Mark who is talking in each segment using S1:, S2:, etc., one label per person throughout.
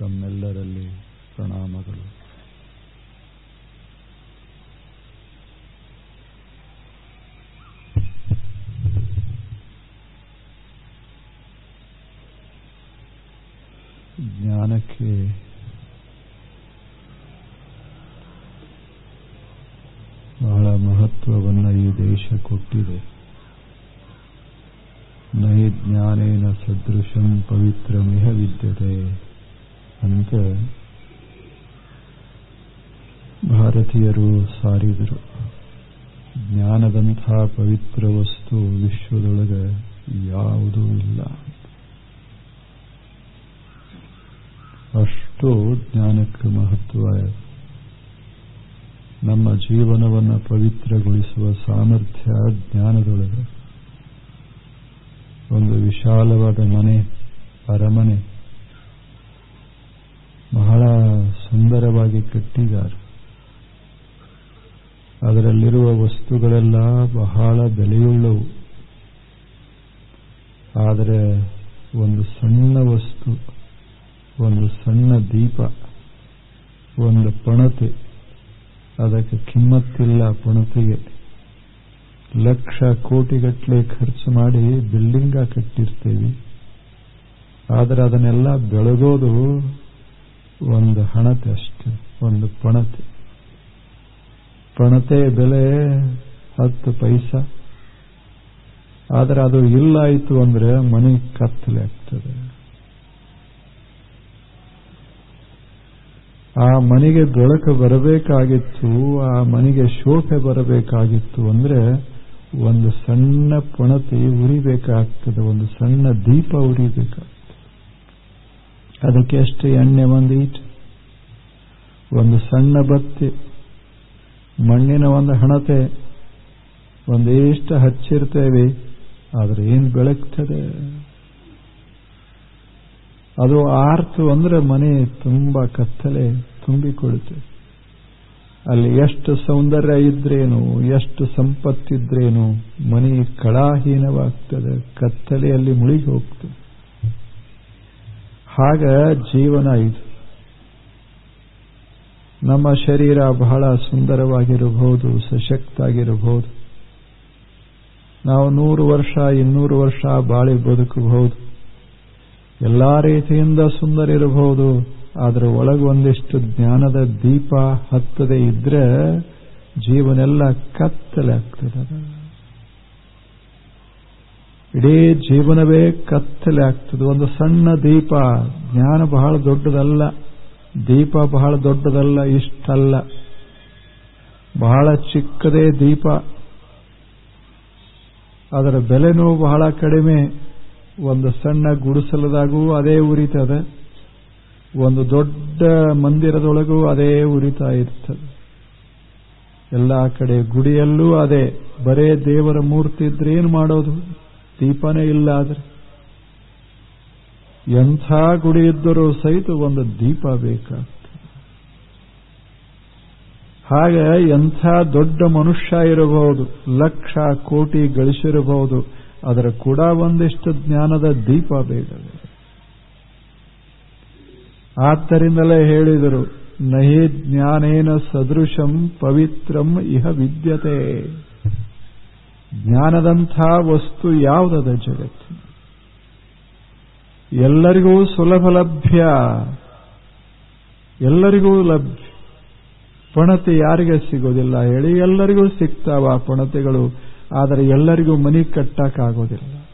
S1: ತಮ್ಮೆಲ್ಲರಲ್ಲಿ ಪ್ರಣಾಮಗಳು. ಜ್ಞಾನಕ್ಕೆ ಬಹಳ ಮಹತ್ವವನ್ನು ಈ ದೇಶ ಕೊಟ್ಟಿದೆ. ನೈ ಜ್ಞಾನೇನ ಸದೃಶಂ ಪವಿತ್ರಮಿಹ ವಿದ್ಯತೆ. ಅಂತ ಭಾರತೀಯರು ಸಾರಿದರು. ಜ್ಞಾನದಂಥ ಪವಿತ್ರ ವಸ್ತು ವಿಶ್ವದೊಳಗೆ ಯಾವುದೂ ಇಲ್ಲ. ಅಷ್ಟು ಜ್ಞಾನಕ್ಕೆ ಮಹತ್ವ ನಮ್ಮ ಜೀವನವನ್ನು ಪವಿತ್ರಗೊಳಿಸುವ ಸಾಮರ್ಥ್ಯ ಜ್ಞಾನದೊಳಗೆ. ಒಂದು ವಿಶಾಲವಾದ ಮನೆ, ಅರಮನೆ ಬಹಳ ಸುಂದರವಾಗಿ ಕಟ್ಟಿದ್ದಾರೆ. ಅದರಲ್ಲಿರುವ ವಸ್ತುಗಳೆಲ್ಲ ಬಹಳ ಬೆಲೆಯುಳ್ಳವು. ಆದರೆ ಒಂದು ಸಣ್ಣ ವಸ್ತು, ಒಂದು ಸಣ್ಣ ದೀಪ, ಒಂದು ಪಣತೆ, ಅದಕ್ಕೆ ಕಿಮ್ಮತ್ತಿಲ್ಲ ಪಣತೆಗೆ. ಲಕ್ಷ ಕೋಟಿಗಟ್ಟಲೆ ಖರ್ಚು ಮಾಡಿ ಬಿಲ್ಡಿಂಗ ಕಟ್ಟಿರ್ತೀವಿ. ಆದರೆ ಅದನ್ನೆಲ್ಲ ಬೆಳಗೋದು ಒಂದು ಹಣತೆ ಅಷ್ಟೆ, ಒಂದು ಪಣತೆ. ಪಣತೆ ಬೆಲೆ ಹತ್ತು ಪೈಸ. ಆದರೆ ಅದು ಇಲ್ಲ ಆಯಿತು ಅಂದ್ರೆ ಮನೆ ಕತ್ತಲೆ ಆಗ್ತದೆ. ಆ ಮನೆಗೆ ಬೆಳಕು ಬರಬೇಕಾಗಿತ್ತು, ಆ ಮನೆಗೆ ಶೋಭೆ ಬರಬೇಕಾಗಿತ್ತು ಅಂದ್ರೆ ಒಂದು ಸಣ್ಣ ಪಣತಿ ಉರಿಬೇಕಾಗ್ತದೆ, ಒಂದು ಸಣ್ಣ ದೀಪ ಉರಿಬೇಕಾಗ್ತದೆ. ಅದಕ್ಕೆ ಎಷ್ಟು ಎಣ್ಣೆ ಒಂದು ಈಟ್, ಒಂದು ಸಣ್ಣ ಬತ್ತಿ, ಮಣ್ಣಿನ ಒಂದು ಹಣತೆ ಒಂದಿಷ್ಟು ಹಚ್ಚಿರ್ತೇವೆ, ಆದರೆ ಏನು ಬೆಳಗ್ತದೆ? ಅದು ಆರ್ತು ಅಂದ್ರೆ ಮನೆ ತುಂಬಾ ಕತ್ತಲೆ ತುಂಬಿಕೊಳ್ಳುತ್ತೆ. ಅಲ್ಲಿ ಎಷ್ಟು ಸೌಂದರ್ಯ ಇದ್ರೇನು, ಎಷ್ಟು ಸಂಪತ್ತಿದ್ರೇನು, ಮನೆ ಕಳಾಹೀನವಾಗ್ತದೆ, ಕತ್ತಲೆಯಲ್ಲಿ ಮುಳುಗಿ ಹೋಗ್ತದೆ. ಹಾಗ ಜೀವನ ಇದು. ನಮ್ಮ ಶರೀರ ಬಹಳ ಸುಂದರವಾಗಿರಬಹುದು ಸಶಕ್ತಾಗಿರಬಹುದು ನಾವು ನೂರು ವರ್ಷ, ಇನ್ನೂರು ವರ್ಷ ಬಾಳಿ ಬದುಕಬಹುದು. ಎಲ್ಲಾ ರೀತಿಯಿಂದ ಸುಂದರ ಇರಬಹುದು ಆದರೆ ಒಳಗೆ ಒಂದಿಷ್ಟು ಜ್ಞಾನದ ದೀಪ ಹತ್ತದೇ ಇದ್ರೆ ಜೀವನೆಲ್ಲ ಕತ್ತಲೆ ಆಗ್ತದೆ. ಇಡೀ ಜೀವನವೇ ಕತ್ತಲೆ ಆಗ್ತದೆ. ಒಂದು ಸಣ್ಣ ದೀಪ, ಜ್ಞಾನ ಬಹಳ ದೊಡ್ಡದಲ್ಲ. ದೀಪ ಬಹಳ ದೊಡ್ಡದಲ್ಲ, ಇಷ್ಟಲ್ಲ. ಬಹಳ ಚಿಕ್ಕದೇ ದೀಪ. ಅದರ ಬೆಲೆನೂ ಬಹಳ ಕಡಿಮೆ. ಒಂದು ಸಣ್ಣ ಗುಡಿಸಲದಾಗೂ ಅದೇ ಉರಿತದೆ. ಒಂದು ದೊಡ್ಡ ಮಂದಿರದೊಳಗೂ ಅದೇ ಉರಿತಾ ಇರ್ತದೆ. ಎಲ್ಲ ಕಡೆ ಗುಡಿಯಲ್ಲೂ ಅದೇ. ಬರೇ ದೇವರ ಮೂರ್ತಿ ಇದ್ರೆ ಏನು ಮಾಡೋದು? ದೀಪನೇ ಇಲ್ಲ ಆದರೆ ಎಂಥ ಗುಡಿ ಇದ್ದರೂ ಸಹಿತ ಒಂದು ದೀಪ ಬೇಕಾಗ್ತದೆ. ಹಾಗೆ ಎಂಥ ದೊಡ್ಡ ಮನುಷ್ಯ ಇರಬಹುದು, ಲಕ್ಷ ಕೋಟಿ ಗಳಿಸಿರಬಹುದು, ಅದರ ಕೂಡ ಒಂದಿಷ್ಟು ಜ್ಞಾನದ ದೀಪ ಬೇಕದೆ ಆದ್ದರಿಂದಲೇ ಹೇಳಿದರು, ನಹಿ ಜ್ಞಾನೇನ ಸದೃಶಂ ಪವಿತ್ರಂ ಇಹ ವಿದ್ಯತೆ. ಜ್ಞಾನದಂಥ ವಸ್ತು ಯಾವುದದ ಜಗತ್ತು? ಎಲ್ಲರಿಗೂ ಸುಲಭ ಲಭ್ಯ. ಎಲ್ಲರಿಗೂ ಲಭ್ಯ. ಪಣತೆ ಯಾರಿಗೆ ಸಿಗೋದಿಲ್ಲ ಹೇಳಿ, ಎಲ್ಲರಿಗೂ ಸಿಗ್ತಾವ ಪಣತೆಗಳು, ಆದರೆ ಎಲ್ಲರಿಗೂ ಮನೆ ಕಟ್ಟಕ್ಕಾಗೋದಿಲ್ಲ.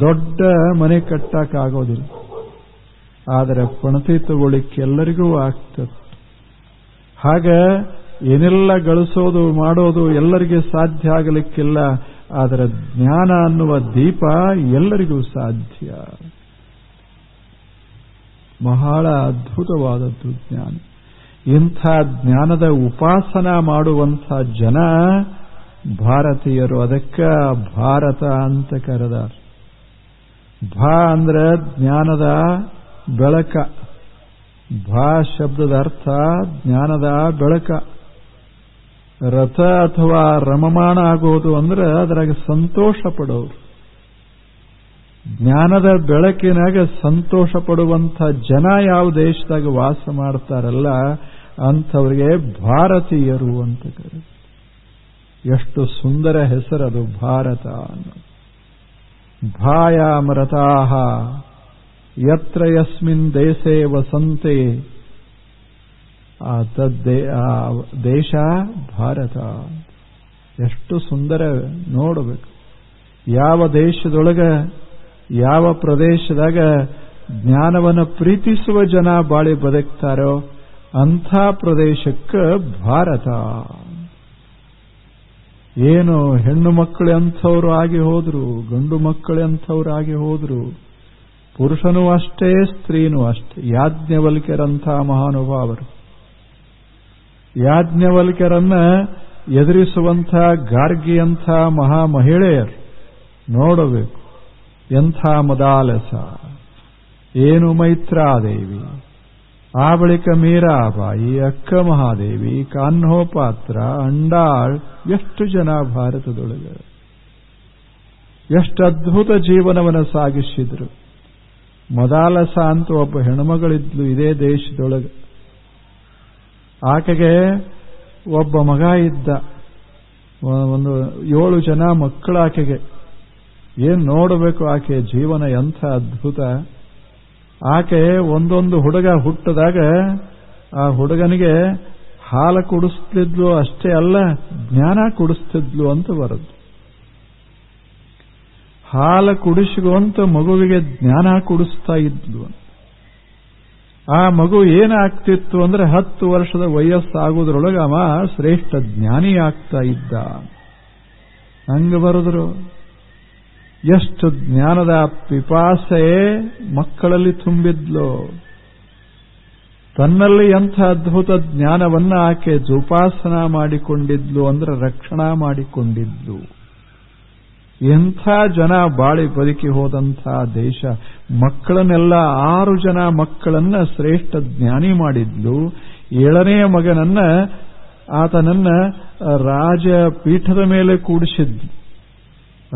S1: ದೊಡ್ಡ ಮನೆ ಕಟ್ಟಕ್ಕಾಗೋದಿಲ್ಲ. ಆದರೆ ಪಣತೆ ತಗೊಳ್ಳಿಕ್ಕೆ ಎಲ್ಲರಿಗೂ ಆಗ್ತದೆ. ಹಾಗ ಏನೆಲ್ಲ ಗಳಿಸೋದು, ಮಾಡೋದು ಎಲ್ಲರಿಗೆ ಸಾಧ್ಯ ಆಗಲಿಕ್ಕಿಲ್ಲ, ಆದರೆ ಜ್ಞಾನ ಅನ್ನುವ ದೀಪ ಎಲ್ಲರಿಗೂ ಸಾಧ್ಯ. ಬಹಳ ಅದ್ಭುತವಾದದ್ದು ಜ್ಞಾನ. ಇಂಥ ಜ್ಞಾನದ ಉಪಾಸನ ಮಾಡುವಂಥ ಜನ ಭಾರತೀಯರು. ಅದಕ್ಕೆ ಭಾರತ ಅಂತ ಕರೆದಾರ. ಭಾ ಅಂದ್ರೆ ಜ್ಞಾನದ ಬೆಳಕ. ಭಾ ಶಬ್ದದ ಅರ್ಥ ಜ್ಞಾನದ ಬೆಳಕ. ರಥ ಅಥವಾ ರಮಮಾಣ ಆಗೋದು ಅಂದ್ರೆ ಅದರಾಗ ಸಂತೋಷ ಪಡೋರು. ಜ್ಞಾನದ ಬೆಳಕಿನಾಗ ಸಂತೋಷ ಪಡುವಂಥ ಜನ ಯಾವ ದೇಶದಾಗ ವಾಸ ಮಾಡ್ತಾರಲ್ಲ, ಅಂಥವ್ರಿಗೆ ಭಾರತೀಯರು ಅಂತ ಎಷ್ಟು ಸುಂದರ ಹೆಸರದು ಭಾರತ ಅನ್ನೋದು. ಭಾಯಾಮರತಾಹ, ಯತ್ರ ಯಸ್ಮಿನ್ ದೇಸೇ ವಸಂತೆ ದೇಶ, ಭಾರತ. ಎಷ್ಟು ಸುಂದರ ನೋಡಬೇಕು. ಯಾವ ದೇಶದೊಳಗ, ಯಾವ ಪ್ರದೇಶದಾಗ ಜ್ಞಾನವನ್ನು ಪ್ರೀತಿಸುವ ಜನ ಬಾಳಿ ಬದುಕ್ತಾರೋ ಅಂಥ ಪ್ರದೇಶಕ್ಕೆ ಭಾರತ. ಏನು ಹೆಣ್ಣು ಮಕ್ಕಳು ಅಂಥವ್ರು ಆಗಿ ಹೋದ್ರು, ಗಂಡು ಮಕ್ಕಳು ಅಂಥವ್ರು ಆಗಿ ಹೋದ್ರು, ಪುರುಷನೂ ಅಷ್ಟೇ, ಸ್ತ್ರೀನೂ ಅಷ್ಟೇ, ಯಾಜ್ಞವಲ್ಕ್ಯರಂಥ ಮಹಾನುಭಾವರು. ಯಾಜ್ಞವಲ್ಕ್ಯರನ್ನ ಎದುರಿಸುವಂಥ ಗಾರ್ಗಿಯಂಥ ಮಹಾ ಮಹಿಳೆಯರು ನೋಡಬೇಕು. ಎಂಥ ಮದಾಲಸ. ಏನು ಮೈತ್ರಾದೇವಿ. ಆ ಬಳಿಕ ಮೀರಾಬಾಯಿ, ಅಕ್ಕ ಮಹಾದೇವಿ, ಕಾನ್ಹೋಪಾತ್ರ, ಅಂಡಾಳ್, ಎಷ್ಟು ಜನ ಭಾರತದೊಳಗೆ. ಎಷ್ಟು ಅದ್ಭುತ ಜೀವನವನ್ನು ಸಾಗಿಸಿದ್ರು. ಮದಾಲಸ ಅಂತ ಒಬ್ಬ ಹೆಣ್ಮಗಳಿದ್ಲು ಇದೇ ದೇಶದೊಳಗೆ. ಆಕೆಗೆ ಒಬ್ಬ ಮಗ ಇದ್ದ. ಒಂದು ಏಳು ಜನ ಮಕ್ಕಳು ಆಕೆಗೆ. ಏನ್ ನೋಡಬೇಕು ಆಕೆ ಜೀವನ ಎಂಥ ಅದ್ಭುತ. ಆಕೆ ಒಂದೊಂದು ಹುಡುಗ ಹುಟ್ಟದಾಗ ಆ ಹುಡುಗನಿಗೆ ಹಾಲು ಕುಡಿಸ್ತಿದ್ಲು ಅಷ್ಟೇ ಅಲ್ಲ, ಜ್ಞಾನ ಕುಡಿಸ್ತಿದ್ಲು ಅಂತ ಬರದು ಹಾಲು ಕುಡಿಸುವಂತ ಮಗುವಿಗೆ ಜ್ಞಾನ ಕುಡಿಸ್ತಾ ಇದ್ಲು ಆ ಮಗು ಏನಾಗ್ತಿತ್ತು ಅಂದ್ರೆ ಹತ್ತು ವರ್ಷದ ವಯಸ್ಸಾಗೋದ್ರೊಳಗೆ ಅವ ಶ್ರೇಷ್ಠ ಜ್ಞಾನಿ ಆಗ್ತಾ ಇದ್ದ. ಹಂಗ ಬರೆದ್ರು. ಎಷ್ಟು ಜ್ಞಾನದ ಪಿಪಾಸೆ ಮಕ್ಕಳಲ್ಲಿ ತುಂಬಿದ್ಲು. ತನ್ನಲ್ಲಿ ಎಂಥ ಅದ್ಭುತ ಜ್ಞಾನವನ್ನ ಆಕೆ ಜೋಪಾಸನ ಮಾಡಿಕೊಂಡಿದ್ಲು ಅಂದ್ರೆ ರಕ್ಷಣಾ ಮಾಡಿಕೊಂಡಿದ್ಲು. ಎಂಥ ಜನ ಬಾಳಿ ಬದುಕಿ ಹೋದಂಥ ದೇಶ. ಮಕ್ಕಳನ್ನೆಲ್ಲ ಆರು ಜನ ಮಕ್ಕಳನ್ನ ಶ್ರೇಷ್ಠ ಜ್ಞಾನಿ ಮಾಡಿದ್ಲು. ಏಳನೆಯ ಮಗನನ್ನ ಆತನನ್ನ ರಾಜ ಪೀಠದ ಮೇಲೆ ಕೂಡಿಸಿದ್ಲು.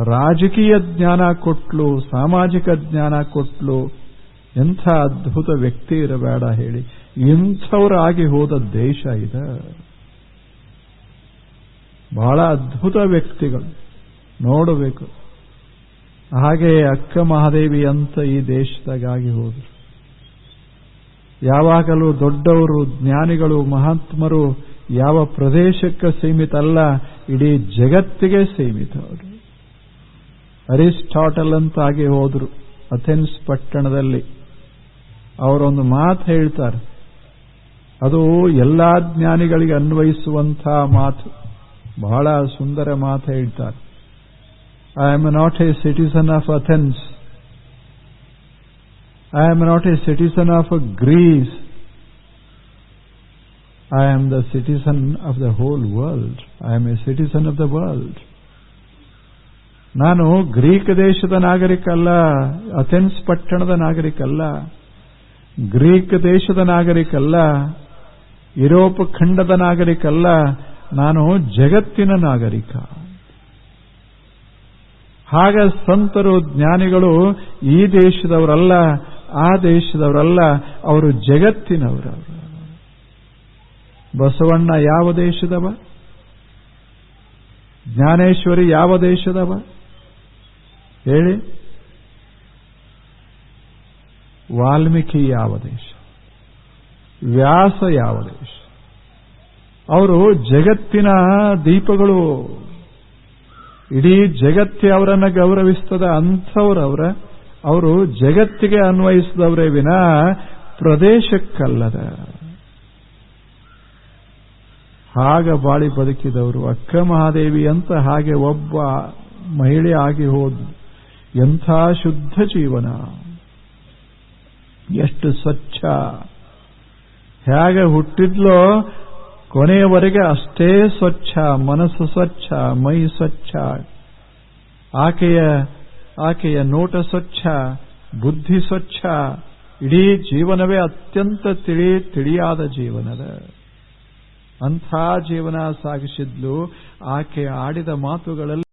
S1: ರಾಜಕೀಯ ಜ್ಞಾನ ಕೊಟ್ಲು, ಸಾಮಾಜಿಕ ಜ್ಞಾನ ಕೊಟ್ಲು. ಎಂಥ ಅದ್ಭುತ ವ್ಯಕ್ತಿ ಇರಬೇಡ ಹೇಳಿ. ಇಂಥವರಾಗಿ ಹೋದ ದೇಶ ಇದ. ಬಹಳ ಅದ್ಭುತ ವ್ಯಕ್ತಿಗಳು. ನೋಡಬೇಕು. ಹಾಗೆ ಅಕ್ಕ ಮಹಾದೇವಿ ಅಂತ ಈ ದೇಶದಾಗಾಗಿ ಹೋದರು. ಯಾವಾಗಲೂ ದೊಡ್ಡವರು, ಜ್ಞಾನಿಗಳು, ಮಹಾತ್ಮರು ಯಾವ ಪ್ರದೇಶಕ್ಕೆ ಸೀಮಿತ ಅಲ್ಲ ಇಡೀ ಜಗತ್ತಿಗೆ ಸೀಮಿತ ಅವರು. ಅರಿಸ್ಟಾಟಲ್ ಅಂತಾಗಿ ಹೋದ್ರು, ಅಥೆನ್ಸ್ ಪಟ್ಟಣದಲ್ಲಿ. ಅವರೊಂದು ಮಾತು ಹೇಳ್ತಾರೆ. ಅದು ಎಲ್ಲಾ ಜ್ಞಾನಿಗಳಿಗೆ ಅನ್ವಯಿಸುವಂತಹ ಮಾತು. ಬಹಳ ಸುಂದರ ಮಾತು ಹೇಳ್ತಾರೆ. I am not a citizen of Athens. I am not a citizen of Greece. I am the citizen of the whole world. I am a citizen of the world. ನಾನು ಗ್ರೀಕ್ ದೇಶದ ನಾಗರಿಕ ಅಲ್ಲ ಅಥೆನ್ಸ್ ಪಟ್ಟಣದ ನಾಗರಿಕ ಅಲ್ಲ Greek ದೇಶದ ನಾಗರಿಕ ಅಲ್ಲ ಯುರೋಪ್ ಖಂಡದ ನಾಗರಿಕ ಅಲ್ಲ ನಾನು ಜಗತ್ತಿನ ನಾಗರಿಕ ಹಾಗ ಸಂತರು ಜ್ಞಾನಿಗಳು ಈ ದೇಶದವರಲ್ಲ, ಆ ದೇಶದವರಲ್ಲ, ಅವರು ಜಗತ್ತಿನವರವರು ಬಸವಣ್ಣ ಯಾವ ದೇಶದವ? ಜ್ಞಾನೇಶ್ವರಿ ಯಾವ ದೇಶದವ? ಹೇಳಿ. ವಾಲ್ಮೀಕಿ ಯಾವ ದೇಶ? ವ್ಯಾಸ ಯಾವ ದೇಶ? ಅವರು ಜಗತ್ತಿನ ದೀಪಗಳು ಇಡೀ ಜಗತ್ತಿ ಅವರನ್ನ ಗೌರವಿಸ್ತದ ಅಂಥವ್ರವ್ರ, ಅವರು ಜಗತ್ತಿಗೆ ಅನ್ವಯಿಸಿದವರೇ ವಿನ ಪ್ರದೇಶಕ್ಕಲ್ಲದ. ಹಾಗ ಬಾಳಿ ಬದುಕಿದವರು, ಅಕ್ಕ ಮಹಾದೇವಿ ಅಂತ ಹಾಗೆ ಒಬ್ಬ ಮಹಿಳೆ ಆಗಿ ಹೋದ್ಲು. ಎಂಥ ಶುದ್ಧ ಜೀವನ. ಎಷ್ಟು ಸ್ವಚ್ಛ. ಹೇಗೆ ಹುಟ್ಟಿದ್ಲೋ ಕೊನೆಯವರೆಗೆ ಅಷ್ಟೇ ಸ್ವಚ್ಛ, ಮನಸ್ಸು ಸ್ವಚ್ಛ, ಮೈ ಸ್ವಚ್ಛ. ಆಕೆಯ ಆಕೆಯ ನೋಟ ಸ್ವಚ್ಛ, ಬುದ್ಧಿ ಸ್ವಚ್ಛ. ಇಡೀ ಜೀವನವೇ ಅತ್ಯಂತ ತಿಳಿ, ತಿಳಿಯಾದ ಜೀವನದ. ಅಂಥ ಜೀವನ ಸಾಗಿಸಿದ್ಲು. ಆಕೆ ಆಡಿದ ಮಾತುಗಳಲ್ಲಿ